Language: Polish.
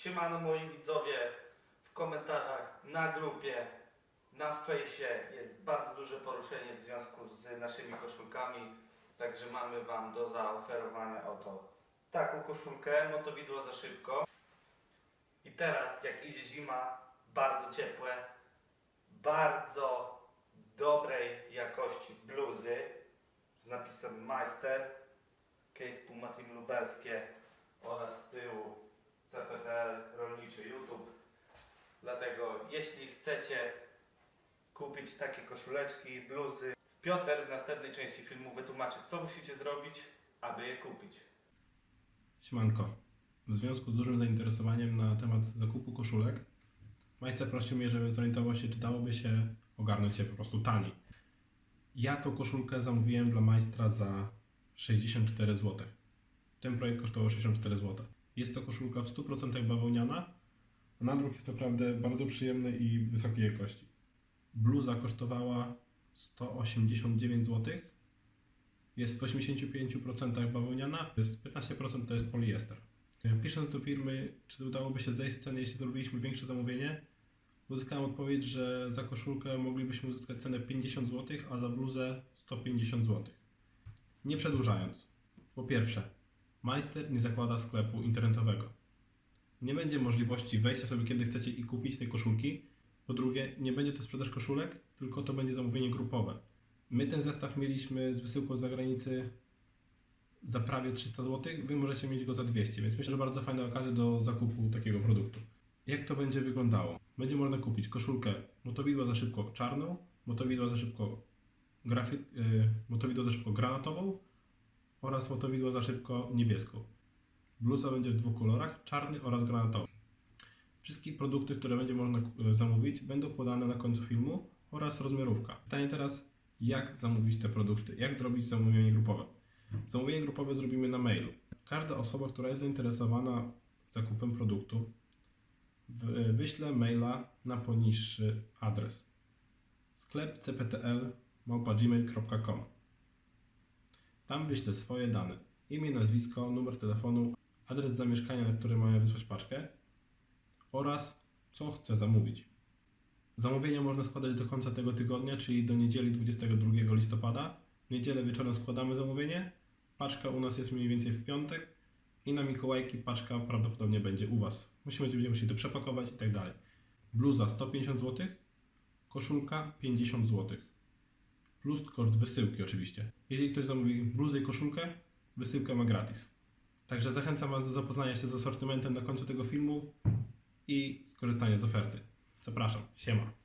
Siemano moi widzowie, w komentarzach na grupie, na fejsie jest bardzo duże poruszenie w związku z naszymi koszulkami, także mamy Wam do zaoferowania oto taką koszulkę, motowidło za szybko. I teraz jak idzie zima, bardzo ciepłe, bardzo dobrej jakości bluzy z napisem Meister, case Puma Lubelskie oraz z tyłu CPTL Rolniczy YouTube. Dlatego jeśli chcecie kupić takie koszuleczki, bluzy, Piotr w następnej części filmu wytłumaczy co musicie zrobić, aby je kupić. Siemanko. W związku z dużym zainteresowaniem na temat zakupu koszulek, majster prosił mnie, żebym zorientował się, czy dałoby się ogarnąć je po prostu taniej. Ja tą koszulkę zamówiłem dla majstra za 64 zł. Ten projekt kosztował 64 zł. Jest to koszulka w 100% bawełniana, nadruk jest naprawdę bardzo przyjemny i wysokiej jakości. Bluza kosztowała 189 zł. Jest w 85% bawełniana, jest 15% to jest poliester. Pisząc do firmy, czy udałoby się zejść z ceny, jeśli zrobiliśmy większe zamówienie, uzyskałem odpowiedź, że za koszulkę moglibyśmy uzyskać cenę 50 zł, a za bluzę 150 zł. Nie przedłużając, po pierwsze, Majster nie zakłada sklepu internetowego. Nie będzie możliwości wejścia sobie kiedy chcecie i kupić tej koszulki. Po drugie, nie będzie to sprzedaż koszulek, tylko to będzie zamówienie grupowe. My ten zestaw mieliśmy z wysyłką z zagranicy za prawie 300 zł, wy możecie mieć go za 200, więc myślę, że bardzo fajna okazja do zakupu takiego produktu. Jak to będzie wyglądało? Będzie można kupić koszulkę motowidła za szybko czarną, motowidła za szybko grafit, yy, motowidło za szybko granatową oraz motowidło za szybko niebieską. Bluza będzie w dwóch kolorach, czarny oraz granatowy. Wszystkie produkty, które będzie można e, zamówić, będą podane na końcu filmu oraz rozmiarówka. Pytanie teraz, jak zamówić te produkty? Jak zrobić zamówienie grupowe? Zamówienie grupowe zrobimy na mailu. Każda osoba, która jest zainteresowana zakupem produktu, w- wyśle maila na poniższy adres sklep cptl.gmail.com Tam wyślę swoje dane. Imię, nazwisko, numer telefonu, adres zamieszkania, na który mają wysłać paczkę oraz co chcę zamówić. Zamówienia można składać do końca tego tygodnia, czyli do niedzieli 22 listopada. W niedzielę wieczorem składamy zamówienie. Paczka u nas jest mniej więcej w piątek i na Mikołajki paczka prawdopodobnie będzie u Was. Musimy będziemy musieli to przepakować i tak dalej. Bluza 150 zł, koszulka 50 zł. Plus koszt wysyłki oczywiście. Jeżeli ktoś zamówi bluzę i koszulkę, wysyłkę ma gratis. Także zachęcam Was do zapoznania się z asortymentem na końcu tego filmu i skorzystania z oferty. Zapraszam. Siema.